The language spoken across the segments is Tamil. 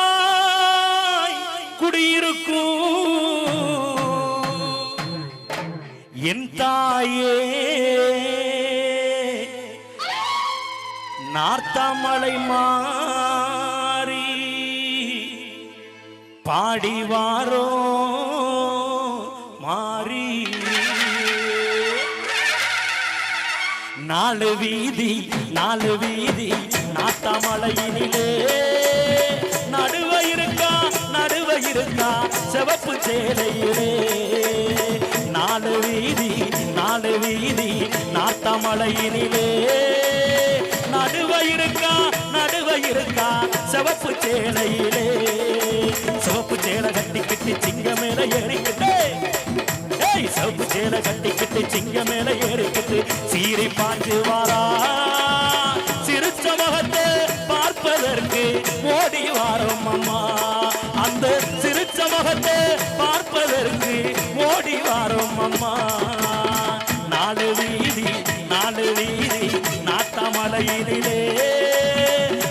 ஒய்யாரமாய் குடியிருக்கும். என் தாயே நார்த்தாமலை மாறி பாடிவாரோ மாறி. நாலு வீதி நாலு வீதி நாத்தாமலையினிலே நடுவ இருக்கா நடுவ இருக்கா? சிவப்பு சேலையிலே. நாலு வீதி நாலு வீதி நாத்தமலையினிலே. நடுவ இருக்கா நடுவ இருக்கா? சிவப்பு சேலையிலே. சிவப்பு சேலை கட்டிக்கிட்டு சிங்க மேல ஏறிக்கிட்டே. ஏய் சவுப்பு சேலை கட்டிக்கிட்டு சிங்க மேல ஏறிக்கிட்டு. சீரை பாஞ்சு வாரா. முகத்தை பார்ப்பதற்கு ஓடி வாரும் அம்மா. நாலு வீதி நாலு வீதி நாட்டமலையிலே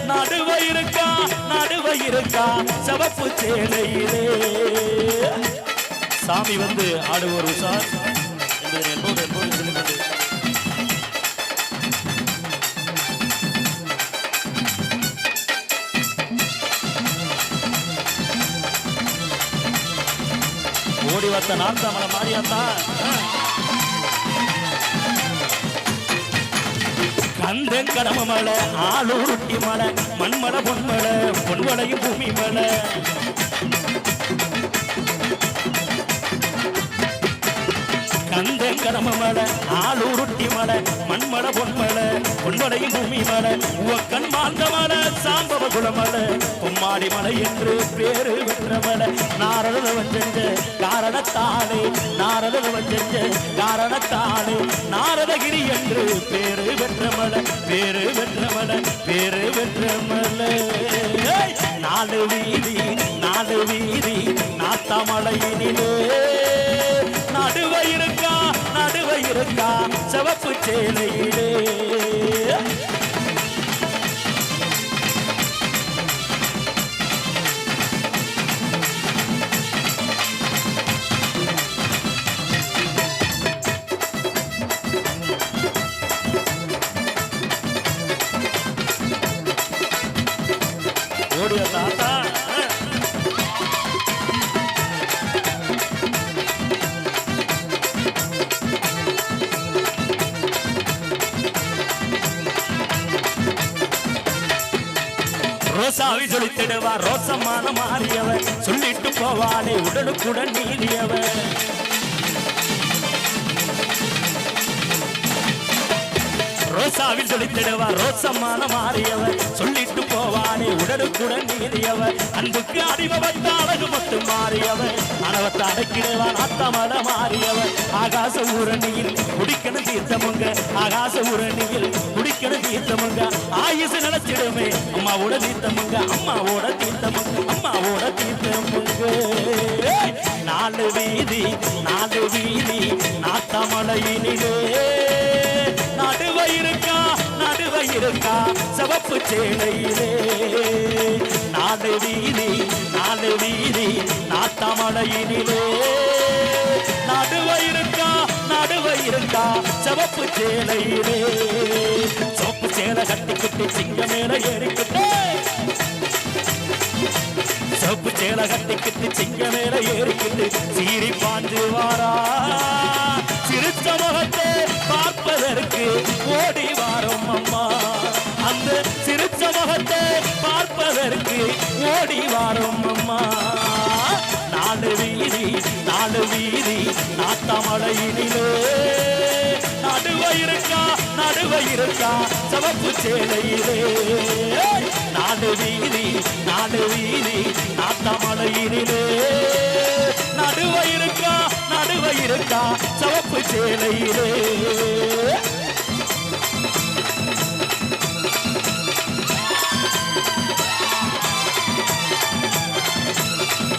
நடுவ இருக்கா நடுவ இருக்கா சிவப்பு சேலையிலே. சாமி வந்து ஆடுவோர் உஷார். என்பது என்பது என்போடு சொல்லுகிறது ஓடி வந்த நான்தாமலை மாறியாத்தா கந்தன் கடம மலை ஆளூருட்டி மலை மண்மலை பொன்மலை பொன்மலையும் பூமி மலை. கடம மலை ஆளூருட்டி மலை மண்மலை பொன்மலை பொன்மலையும் பூமி மலை உக்கண் மாந்த மலை சாம்பவ குலமலை பொம்மாடி மலை என்று பேரு பெற்ற மலை நாரத வந்தெஞ்ச காரணத்தாலே நாரத வந்தெஞ்ச காரணத்தாலே நாரதகிரி என்று பேரு பெற்ற மலை பேரு பெற்ற மலை பேரு பெற்ற மலை நாலு வீதி நாலு வீதி நாத்தமலையினிலே இருக்கா சிவப்பு ரோசாவி சொல்லித்திடுவா ரோசமான மாறியவ சொல்லிட்டு போவாளே உடனுக்குடன் நீதியவ விழாவில் சொல்லித்திடுவார். ரோசமான மாறியவ சொல்லிட்டு போவானே உடனுக்குடன் நீதியவ அன்புக்கு அடிமவத்த அழகு மட்டும் மாறியவ அனவத்தை அடக்கிடுவா அத்தமத மாறியவ ஆகாச ஊரணியில் குடிக்கணும் தீர்த்தமுங்க. ஆகாச ஊரணியில் குடிக்கணும் தீர்த்தமுங்க. ஆயுசு நினைச்சிடுமே அம்மாவோட தீர்த்தமுங்க. அம்மாவோட தீர்த்தமுங்க. அம்மாவோட தீர்த்தமுங்க. நாலு வீதி நாலு வீதி நாத்தமலையினிலே. இருக்கா சவப்பு சேலையிலே. நாடு வீதி நாடு வீதி நாட்டமலையினிலே நடுவ இருக்கா நடுவ இருக்கா சிவப்பு சேலையிலே. சிவப்பு சேலை கட்டிக்கிட்டு சிங்க மேல ஏறிக்கிட்டு. சிவப்பு சேலை கட்டிக்கிட்டு சிங்க மேல ஏறிக்கிட்டு. சீறி பாஞ்சு வாரா. சிரித்த முகத்தை பார்ப்பதற்கு ஓடி வாரம் அம்மா. அந்த சிரித்த முகத்தை பார்ப்பதற்கு ஓடி வாரம் அம்மா. நாலு வீதி நாலு வீதி நாத்தமலையினிலே. நடுவ இருக்கா நடுவ இருக்கா சிவப்பு சேலையிலே. நாலு வீதி நாலு வீதி நாத்தமலையினிலே சிவப்பு சேலையிலே.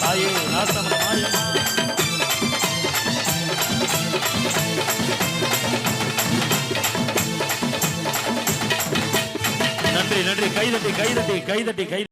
தாயே நாத்தமலை நன்றி நன்றி. கைதட்டி கைதட்டி கைதட்டி கை